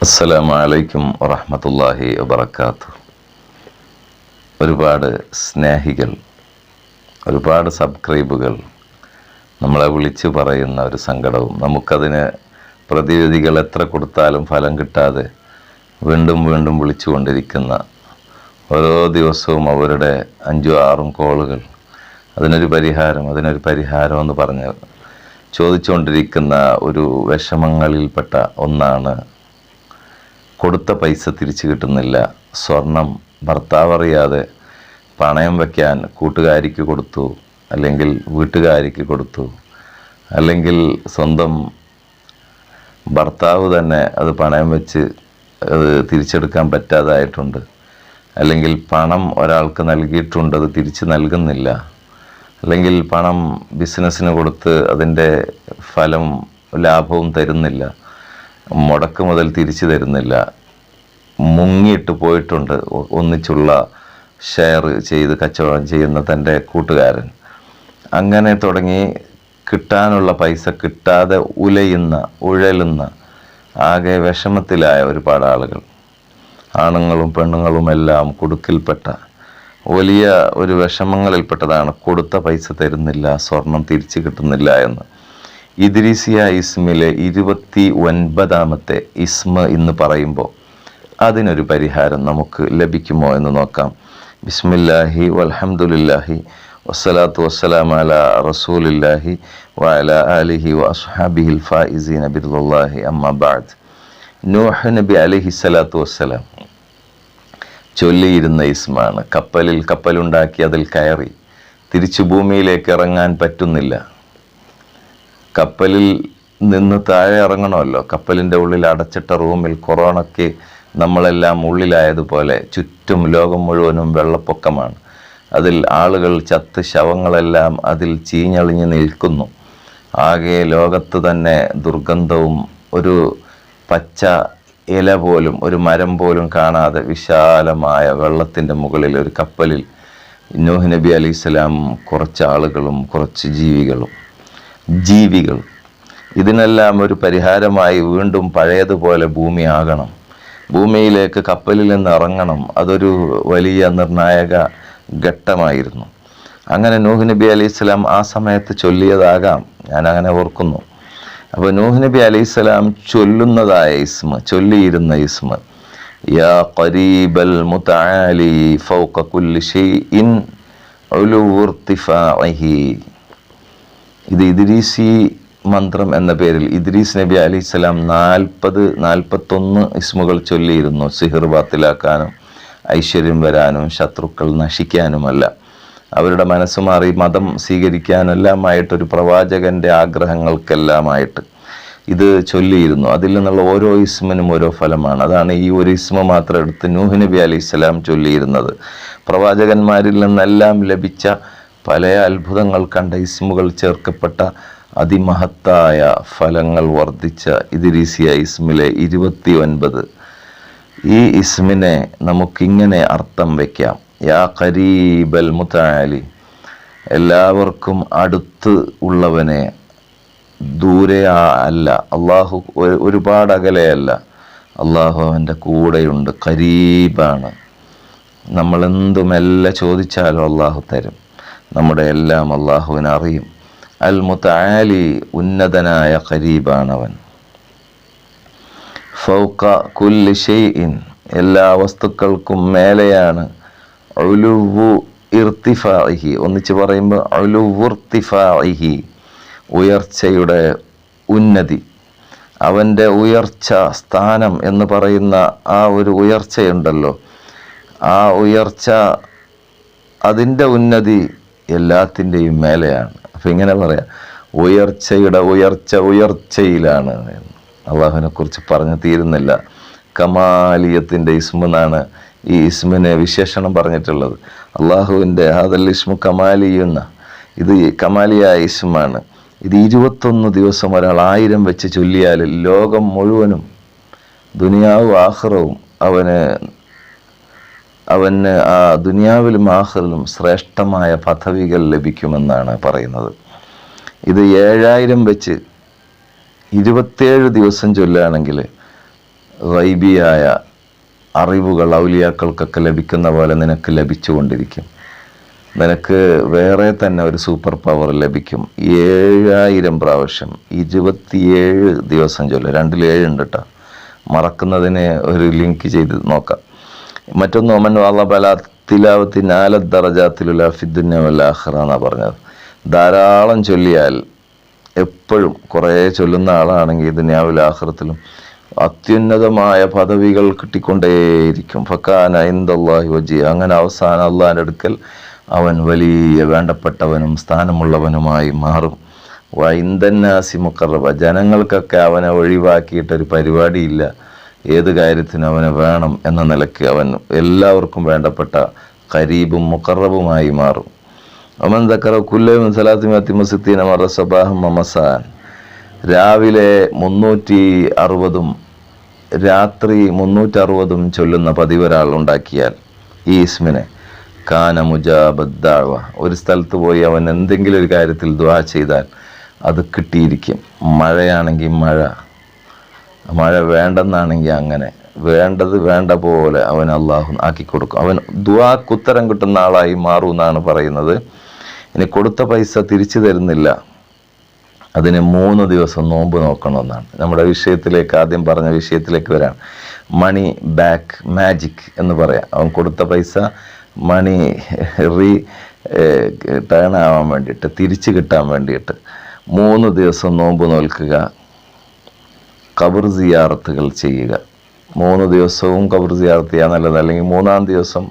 അസ്സലാമു അലൈക്കും വറഹമത്തല്ലാഹി വബർക്കാത്തു ഒരുപാട് സ്നേഹികൾ ഒരുപാട് സബ്സ്ക്രൈബുകൾ നമ്മളെ വിളിച്ചു പറയുന്ന ഒരു സങ്കടവും നമുക്കതിന് പ്രതിവിധികൾ എത്ര കൊടുത്താലും ഫലം കിട്ടാതെ വീണ്ടും വീണ്ടും വിളിച്ചുകൊണ്ടിരിക്കുന്ന ഓരോ ദിവസവും അവരുടെ അഞ്ചും ആറും കോളുകൾ അതിനൊരു പരിഹാരം അതിനൊരു പരിഹാരം എന്ന് പറഞ്ഞ് ചോദിച്ചുകൊണ്ടിരിക്കുന്ന ഒരു വിഷമങ്ങളിൽപ്പെട്ട ഒന്നാണ് കൊടുത്ത പൈസ തിരിച്ചു കിട്ടുന്നില്ല. സ്വർണം ഭർത്താവ് അറിയാതെ പണയം വയ്ക്കാൻ കൂട്ടുകാരിക്ക് കൊടുത്തു അല്ലെങ്കിൽ വീട്ടുകാരിക്ക് കൊടുത്തു അല്ലെങ്കിൽ സ്വന്തം ഭർത്താവ് തന്നെ അത് പണയം വെച്ച് അത് തിരിച്ചെടുക്കാൻ പറ്റാതായിട്ടുണ്ട്. അല്ലെങ്കിൽ പണം ഒരാൾക്ക് നൽകിയിട്ടുണ്ട് അത് തിരിച്ച് നൽകുന്നില്ല. അല്ലെങ്കിൽ പണം ബിസിനസ്സിന് കൊടുത്ത് അതിന്റെ ഫലം ലാഭവും തരുന്നില്ല. മുടക്ക് മുതൽ തിരിച്ചു തരുന്നില്ല. മുങ്ങിയിട്ട് പോയിട്ടുണ്ട് ഒന്നിച്ചുള്ള ഷെയർ ചെയ്ത് കച്ചവടം ചെയ്യുന്ന തന്റെ കൂട്ടുകാരൻ. അങ്ങനെ തുടങ്ങി കിട്ടാനുള്ള പൈസ കിട്ടാതെ ഉലയുന്ന ഉഴലുന്ന ആകെ വിഷമത്തിലായ ഒരുപാട് ആളുകൾ. ആണുങ്ങളും പെണ്ണുങ്ങളും എല്ലാം കുടുക്കിൽപ്പെട്ട വലിയ ഒരു വിഷമങ്ങളിൽപ്പെട്ടതാണ് കൊടുത്ത പൈസ തരുന്നില്ല സ്വർണം തിരിച്ചു കിട്ടുന്നില്ല എന്ന്. ഇദ്രീസിയ ഇസ്മിലെ ഇരുപത്തി ഒൻപതാമത്തെ ഇസ്മ എന്ന് പറയുമ്പോൾ അതിനൊരു പരിഹാരം നമുക്ക് ലഭിക്കുമോ എന്ന് നോക്കാം. ബിസ്മില്ലാഹി വൽഹംദുലില്ലാഹി വസ്സലാത്തു വസ്സലാം അല റസൂലില്ലാഹി വഅല ആലിഹി വഅസ്ഹാബിഹിൽ ഫായിസീന ബിറുല്ലാഹി അമ്മ ബാദ് നൂഹ് നബി അലിഹി സ്വലാത്തു വസ്സലാം ചൊല്ലിയിരുന്ന ഇസ്മാണ്. കപ്പലിൽ കപ്പലുണ്ടാക്കി അതിൽ കയറി. തിരിച്ചു ഭൂമിയിലേക്ക് ഇറങ്ങാൻ പറ്റുന്നില്ല. കപ്പലിൽ നിന്ന് താഴെ ഇറങ്ങണമല്ലോ. കപ്പലിന്റെ ഉള്ളിൽ അടച്ചിട്ട റൂമിൽ കൊറോണയ്ക്ക് നമ്മളെല്ലാം ഉള്ളിലായതുപോലെ ചുറ്റും ലോകം മുഴുവനും വെള്ളപ്പൊക്കമാണ്. അതിൽ ആളുകൾ ചത്ത് ശവങ്ങളെല്ലാം അതിൽ ചീഞ്ഞളിഞ്ഞ് നിൽക്കുന്നു. ആകെ ലോകത്ത് തന്നെ ദുർഗന്ധവും ഒരു പച്ച ഇല പോലും ഒരു മരം പോലും കാണാതെ വിശാലമായ വെള്ളത്തിന്റെ മുകളിൽ ഒരു കപ്പലിൽ നൂഹ് നബി അലൈഹി സ്വലാം കുറച്ച് ആളുകളും കുറച്ച് ജീവികളും ജീവികൾ. ഇതിനെല്ലാം ഒരു പരിഹാരമായി വീണ്ടും പഴയതുപോലെ ഭൂമി ആകണം. ഭൂമിയിലേക്ക് കപ്പലിൽ നിന്ന് ഇറങ്ങണം. അതൊരു വലിയ നിർണായക ഘട്ടമായിരുന്നു. അങ്ങനെ നൂഹ് നബി അലൈഹി സ്വലാം ആ സമയത്ത് ചൊല്ലിയതാകാം. ഞാൻ അങ്ങനെ ഓർക്കുന്നു. അപ്പോൾ നൂഹ് നബി അലൈഹി സ്വലാം ചൊല്ലുന്നതായ ഇസ്മ ചൊല്ലിയിരുന്ന ഇസ്മ യാ ഖരീബൽ ഫൗഖ ഇത് ഇദ്രീസി മന്ത്രം എന്ന പേരിൽ ഇദ്രീസ് നബി അലി ഇസ്ലാം നാൽപ്പത് നാൽപ്പത്തൊന്ന് ഇസ്മുകൾ ചൊല്ലിയിരുന്നു സിഹിർ ബാത്തിലാക്കാനും ഐശ്വര്യം വരാനും ശത്രുക്കൾ നശിക്കാനുമല്ല. അവരുടെ മനസ്സ് മാറി മതം സ്വീകരിക്കാനെല്ലാമായിട്ടൊരു പ്രവാചകന്റെ ആഗ്രഹങ്ങൾക്കെല്ലാമായിട്ട് ഇത് ചൊല്ലിയിരുന്നു. അതിൽ നിന്നുള്ള ഓരോ ഇസ്മിനും ഓരോ ഫലമാണ്. അതാണ് ഈ ഒരു ഇസ്മ മാത്രം എടുത്ത് നൂഹ് നബി അലി ഇസ്ലാം ചൊല്ലിയിരുന്നത്. പ്രവാചകന്മാരിൽ നിന്നെല്ലാം ലഭിച്ച പല അത്ഭുതങ്ങൾ കണ്ട ഇസ്മുകൾ ചേർക്കപ്പെട്ട അതിമഹത്തായ ഫലങ്ങൾ വർദ്ധിച്ച ഇദിരീസിയ ഇസ്മിലെ ഇരുപത്തി ഒൻപത് ഈ ഇസ്മിനെ നമുക്കിങ്ങനെ അർത്ഥം വയ്ക്കാം യാ കരീബൽ മുത്താലി എല്ലാവർക്കും അടുത്ത് ഉള്ളവനെ ദൂരെ അല്ല. അള്ളാഹു ഒരുപാട് അകലെയല്ല അള്ളാഹു അവന്റെ കൂടെയുണ്ട് കരീബാണ് നമ്മളെന്തുമെല്ലാം ചോദിച്ചാലും അള്ളാഹു തരും. നമ്മുടെ എല്ലാം അള്ളാഹുവിന് അറിയും. അൽ മുത്താലി ഉന്നതനായ കരീബാണവൻ ഫൗക്ക കുല്ലി ഷെയ്ഇൻ എല്ലാ വസ്തുക്കൾക്കും മേലെയാണ് ഒലുവു ഇർത്തിഫാഹി ഒന്നിച്ച് പറയുമ്പോൾ അലുവുർത്തിഫാഹി ഉയർച്ചയുടെ ഉന്നതി. അവന്റെ ഉയർച്ച സ്ഥാനം എന്ന് പറയുന്ന ആ ഒരു ഉയർച്ചയുണ്ടല്ലോ. ആ ഉയർച്ച അതിന്റെ ഉന്നതി എല്ലാത്തിന്റെയും മേലെയാണ്. അപ്പം ഇങ്ങനെ പറയാം ഉയർച്ചയുടെ ഉയർച്ച ഉയർച്ചയിലാണ്. എന്ന് അള്ളാഹുവിനെ കുറിച്ച് പറഞ്ഞു തീരുന്നില്ല. കമാലിയത്തിന്റെ ഇസ്മെന്നാണ് ഈ ഇസ്മിനെ വിശേഷണം പറഞ്ഞിട്ടുള്ളത്. അള്ളാഹുവിന്റെ ഹാദൽ ഇസ്മു കമാലിയുന്ന ഇത് കമാലിയായ ഇസ്മാണ്. ഇത് ഇരുപത്തൊന്ന് ദിവസം ഒരാൾ ആയിരം വെച്ച് ചൊല്ലിയാൽ ലോകം മുഴുവനും ദുനിയാവും ആഹ്റവും അവന് അവന് ആ ദുനിയാവിലും ആഹ്റിലും ശ്രേഷ്ഠമായ പദവികൾ ലഭിക്കുമെന്നാണ് പറയുന്നത്. ഇത് ഏഴായിരം വെച്ച് ഇരുപത്തേഴ് ദിവസം ചൊല്ലുകയാണെങ്കിൽ റൈബിയായ അറിവുകൾ ഔലിയാക്കൾക്കൊക്കെ ലഭിക്കുന്ന പോലെ നിനക്ക് ലഭിച്ചുകൊണ്ടിരിക്കും. നിനക്ക് വേറെ തന്നെ ഒരു സൂപ്പർ പവർ ലഭിക്കും. ഏഴായിരം പ്രാവശ്യം ഇരുപത്തിയേഴ് ദിവസം ചൊല്ലും. രണ്ടിൽ ഏഴുണ്ട് കേട്ടോ മറക്കുന്നതിന് ഒരു ലിങ്ക് ചെയ്ത് നോക്കാം. മറ്റൊന്ന് ഒമൻ വാളബല തിലാവത്തി നാല ദറജാത്തിലുള്ള ഫിദ്ദുന്യ വല്ലാഹ്റ എന്നാണ് പറഞ്ഞത്. ധാരാളം ചൊല്ലിയാൽ എപ്പോഴും കുറേ ചൊല്ലുന്ന ആളാണെങ്കിൽ ദുനിയാവിൽ ആഹ്റത്തിലും അത്യുന്നതമായ പദവികൾ കിട്ടിക്കൊണ്ടേയിരിക്കും. ഫക്കാന ഇന്ദല്ലാഹി വജി. അങ്ങനെ അവസാനം അള്ളാഹിന്റെ അടുക്കൽ അവൻ വലിയ വേണ്ടപ്പെട്ടവനും സ്ഥാനമുള്ളവനുമായി മാറും. വൈന്ദന്നാസി മുക്കറബ ജനങ്ങൾക്കൊക്കെ അവനെ ഒഴിവാക്കിയിട്ടൊരു പരിപാടിയില്ല. ഏത് കാര്യത്തിനും അവന് വേണം എന്ന നിലയ്ക്ക് അവൻ എല്ലാവർക്കും വേണ്ടപ്പെട്ട കരീബും മുക്കറബുമായി മാറും. അവൻ ദക്കറ കുല്ലയും സലാത്തി മറസബാഹം മറ സബാഹം മമസാൻ രാവിലെ മുന്നൂറ്റി അറുപതും രാത്രി മുന്നൂറ്ററുപതും ചൊല്ലുന്ന പതിവ് ഒരാൾ ഉണ്ടാക്കിയാൽ ഈ ഇസ്മിനെ കാന ഒരു സ്ഥലത്ത് പോയി അവൻ എന്തെങ്കിലും ഒരു കാര്യത്തിൽ ദ്വാ ചെയ്താൽ അത് കിട്ടിയിരിക്കും. മഴയാണെങ്കിൽ മഴ മഴ വേണ്ടെന്നാണെങ്കിൽ അങ്ങനെ. വേണ്ടത് വേണ്ട പോലെ അവൻ അള്ളാഹു ആക്കി കൊടുക്കും. അവൻ ദുവാക്കുത്തരം കിട്ടുന്ന ആളായി മാറും എന്നാണ് പറയുന്നത്. ഇനി കൊടുത്ത പൈസ തിരിച്ചു തരുന്നില്ല. അതിന് മൂന്ന് ദിവസം നോമ്പ് നോക്കണമെന്നാണ്. നമ്മുടെ വിഷയത്തിലേക്ക് ആദ്യം പറഞ്ഞ വിഷയത്തിലേക്ക് വരാണ് മണി ബാക്ക് മാജിക് എന്ന് പറയാം. അവൻ കൊടുത്ത പൈസ മണി റീ ടേൺ ആവാൻ വേണ്ടിയിട്ട് തിരിച്ചു കിട്ടാൻ വേണ്ടിയിട്ട് മൂന്ന് ദിവസം നോമ്പ് നോൽക്കുക. കബർ സിയാറത്തുകൾ ചെയ്യുക. മൂന്ന് ദിവസവും കബർ സിയാറത്ത് ചെയ്യാൻ നല്ലത്. അല്ലെങ്കിൽ മൂന്നാം ദിവസം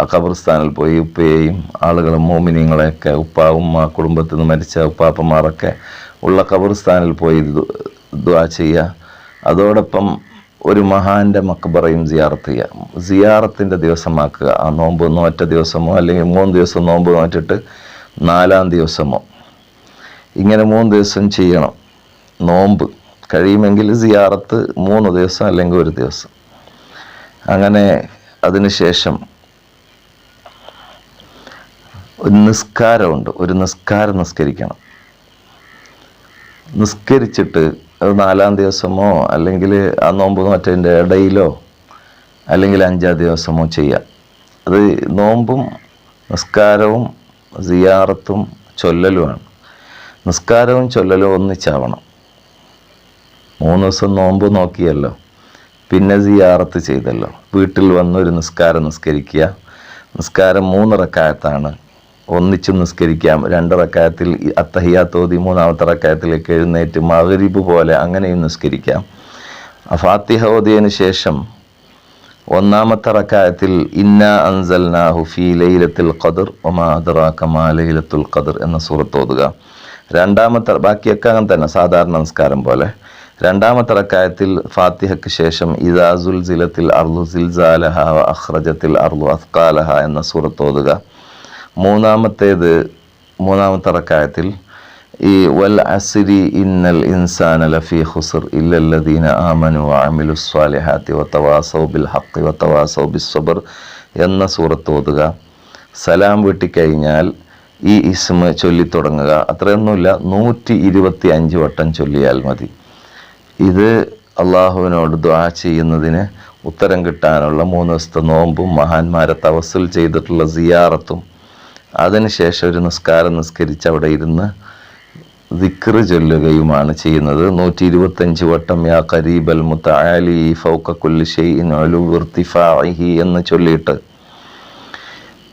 ആ ഖബർസ്ഥാനിൽ പോയി ഉപ്പയെയും ആളുകളും മോമിനിയങ്ങളെയൊക്കെ ഉപ്പ ഉമ്മ കുടുംബത്തിൽ നിന്ന് മരിച്ച ഉപ്പാപ്പന്മാരൊക്കെ ഉള്ള ഖബർസ്ഥാനിൽ പോയി ദ്വാ ചെയ്യുക. അതോടൊപ്പം ഒരു മഹാന്റെ മക്ബറയും സിയാറത്ത് ചെയ്യുക. സിയാറത്തിന്റെ ദിവസമാക്കുക. ആ നോമ്പ് നോറ്റ ദിവസമോ അല്ലെങ്കിൽ മൂന്ന് ദിവസം നോമ്പ് നോറ്റിട്ട് നാലാം ദിവസമോ. ഇങ്ങനെ മൂന്ന് ദിവസം ചെയ്യണം. നോമ്പ്. കഴിയുമെങ്കിൽ സിയാറത്ത് മൂന്ന് ദിവസം അല്ലെങ്കിൽ ഒരു ദിവസം. അങ്ങനെ അതിനുശേഷം ഒരു നിസ്കാരമുണ്ട്. ഒരു നിസ്കാരം നിസ്കരിക്കണം. നിസ്കരിച്ചിട്ട് അത് നാലാം ദിവസമോ അല്ലെങ്കിൽ ആ നോമ്പ് നോറ്റതിന്റെ ഇടയിലോ അല്ലെങ്കിൽ അഞ്ചാം ദിവസമോ ചെയ്യാം. അത് നോമ്പും നിസ്കാരവും സിയാറത്തും ചൊല്ലലുമാണ്. നിസ്കാരവും ചൊല്ലലും ഒന്നിച്ചാവണം. മൂന്ന് ദിവസം നോമ്പ് നോക്കിയല്ലോ. പിന്നെ സിയാറത്ത് ചെയ്തല്ലോ. വീട്ടിൽ വന്ന് ഒരു നിസ്കാരം നിസ്കരിക്കുക. നിസ്കാരം മൂന്നിറക്കായത്താണ് ഒന്നിച്ചും നിസ്കരിക്കാം. രണ്ടിറക്കായത്തിൽ അത്തഹിയാത്തോതി മൂന്നാമത്തെ റക്കായത്തിലേക്ക് എഴുന്നേറ്റ് മകരിബ് പോലെ അങ്ങനെയും നിസ്കരിക്കാം. ഫാത്തിഹ ഓതിയതിന് ശേഷം ഒന്നാമത്തെ റക്കായത്തിൽ ഇന്ന അൻസൽനാഹു ഫീ ലൈലത്തുൽ ഖദർ ഒമാ അദ്റാക മാ ലൈലത്തുൽ ഖദർ എന്ന സൂറത്ത് ഓതുക. രണ്ടാമത്തെ ബാക്കിയൊക്കെ അങ്ങനെ തന്നെ സാധാരണ നമസ്കാരം പോലെ. രണ്ടാമത്തെ റക്കായത്തിൽ ഫാത്തിഹയ്ക്ക് ശേഷം ഇദാസുൽ സിലത്തിൽ അർലു സിൽസാലഹ അഹ്റജത്തിൽ അർലു അസ്കാലഹ എന്ന സൂറത്ത് ഓതുക. മൂന്നാമത്തേത് മൂന്നാമത്തെ റക്കായത്തിൽ ഈ വൽ അസിരി ഇന്നൽ ഇൻസാന ലഫി ഹുസർ ഇല്ലല്ലദീന ആമനു അമിലു സ്വാലിഹാത്തി തവാസൗ ബിൽ ഹഖ് തവാസൗ ബിസ് സബർ എന്ന സൂറത്ത് ഓതുക. സലാം വീട്ടിക്കഴിഞ്ഞാൽ ഈ ഇസ്മ ചൊല്ലിത്തുടങ്ങുക. അത്രയൊന്നുമില്ല നൂറ്റി ഇരുപത്തി അഞ്ച് വട്ടം ചൊല്ലിയാൽ മതി. ഇത് അള്ളാഹുവിനോട് ദ്വാ ചെയ്യുന്നതിന് ഉത്തരം കിട്ടാനുള്ള മൂന്ന് ദിവസത്തെ നോമ്പും മഹാന്മാരെ തവസിൽ ചെയ്തിട്ടുള്ള സിയാറത്തും. അതിനുശേഷം ഒരു നിസ്കാരം നിസ്കരിച്ച് അവിടെ ഇരുന്ന് ദിക്റ് ചൊല്ലുകയുമാണ് ചെയ്യുന്നത്. നൂറ്റി ഇരുപത്തഞ്ച് വട്ടം യാ കരീബൽ മുത്താലി ഫൗക്ക കുല്ലി ഷൈഇൻ ഉലു ഇർത്തിഫാഇഹി എന്ന് ചൊല്ലിയിട്ട്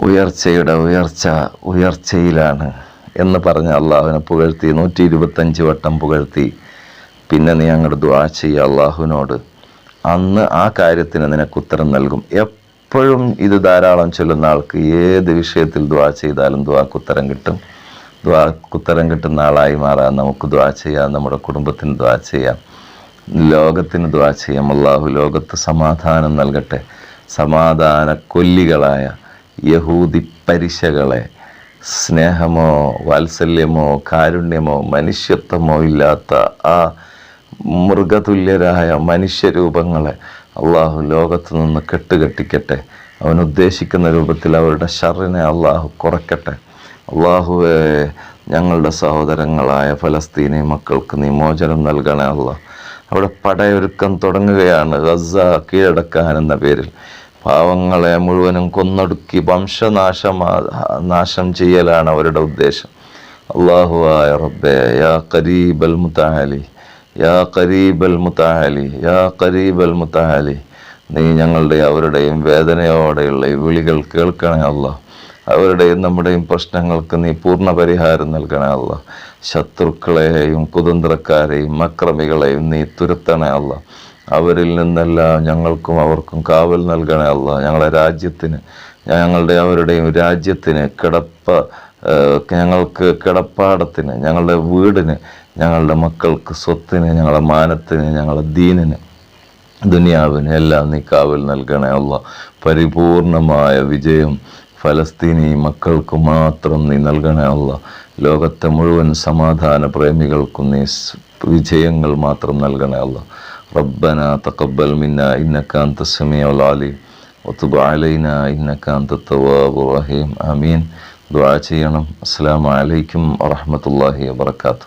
ഉയർച്ചയുടെ ഉയർച്ച ഉയർച്ചയിലാണ് എന്ന് പറഞ്ഞ് അള്ളാഹുവിനെ പുകഴ്ത്തി നൂറ്റി ഇരുപത്തഞ്ച് വട്ടം പുകഴ്ത്തി. പിന്നെ നീ അങ്ങോട്ട് ദ്വാ ചെയ്യ അള്ളാഹുവിനോട് അന്ന് ആ കാര്യത്തിന് നിനക്ക് ഉത്തരം നൽകും. എപ്പോഴും ഇത് ധാരാളം ചൊല്ലുന്ന ആൾക്ക് ഏത് വിഷയത്തിൽ ദ്വാ ചെയ്താലും ദ്വാക്ക് ഉത്തരം കിട്ടും. ദ്വാക്ക് ഉത്തരം കിട്ടുന്ന ആളായി മാറാൻ നമുക്ക് ദ്വാ ചെയ്യാം നമ്മുടെ കുടുംബത്തിന് ദ്വാ ചെയ്യാം. ലോകത്തിന് ദ്വാ ചെയ്യാം. അള്ളാഹു ലോകത്ത് സമാധാനം നൽകട്ടെ. സമാധാന കൊല്ലികളായ യഹൂദി പരിശകളെ സ്നേഹമോ വാത്സല്യമോ കാരുണ്യമോ മനുഷ്യത്വമോ ഇല്ലാത്ത ആ മൃഗതുല്യരായ മനുഷ്യരൂപങ്ങളെ അള്ളാഹു ലോകത്ത് നിന്ന് കെട്ടുകെട്ടിക്കട്ടെ. അവൻ ഉദ്ദേശിക്കുന്ന രൂപത്തിൽ അവരുടെ ഷറിനെ അള്ളാഹു കുറയ്ക്കട്ടെ അള്ളാഹുവെ ഞങ്ങളുടെ സഹോദരങ്ങളായ ഫലസ്തീനി മക്കൾക്ക് നിമോചനം നൽകണേ അല്ല അവിടെ പടയൊരുക്കം തുടങ്ങുകയാണ്. ഗസ കീഴടക്കാൻ എന്ന പേരിൽ. പാവങ്ങളെ മുഴുവനും കൊന്നൊടുക്കി വംശനാശമാ നാശം ചെയ്യലാണ് അവരുടെ ഉദ്ദേശം. അള്ളാഹുവായ റബ്ബേ യാ കരീബൽ മുത്താഹലി യാ കരീബൽ മുത്താഹലി യാ കരീബൽ മുത്താഹലി. നീ ഞങ്ങളുടെ അവരുടെയും വേദനയോടെയുള്ള വിളികൾ കേൾക്കണേ അല്ല അവരുടെയും നമ്മുടെയും പ്രശ്നങ്ങൾക്ക് നീ പൂർണ പരിഹാരം നൽകണേ അല്ല ശത്രുക്കളെയും കുതന്ത്രക്കാരെയും അക്രമികളെയും നീ തുരത്തണേ അല്ല അവരിൽ നിന്നെല്ലാം ഞങ്ങൾക്കും അവർക്കും കാവൽ നൽകണേ അല്ല ഞങ്ങളുടെ രാജ്യത്തിന് ഞങ്ങളുടെ അവരുടെയും രാജ്യത്തിന് കിടപ്പ ഞങ്ങൾക്ക് കിടപ്പാടത്തിന് ഞങ്ങളുടെ വീടിന് ഞങ്ങളുടെ മക്കൾക്ക് സ്വത്തിന് ഞങ്ങളുടെ മാനത്തിന് ഞങ്ങളുടെ ദീനിന് ദുനിയാവിന് എല്ലാം നീ കാവൽ നൽകണേ ഉള്ള പരിപൂർണമായ വിജയം ഫലസ്തീനി മക്കൾക്ക് മാത്രം നീ നൽകണേ ഉള്ള ലോകത്തെ മുഴുവൻ സമാധാന പ്രേമികൾക്കും നീ വിജയങ്ങൾ മാത്രം നൽകണേ ഉള്ള റബ്ബന തക്കബൽ മിന്ന ഇന്നക്കാന്ത സമിയ അലാലി ഒത്തുബ ഇന്നക്കാന്ത തവാബ് റഹീം. അമീൻ ദ്വാ ചെയ്യണം. അസ്സാം വലൈക്കും വറഹമത്തല്ലാഹി വാത്തു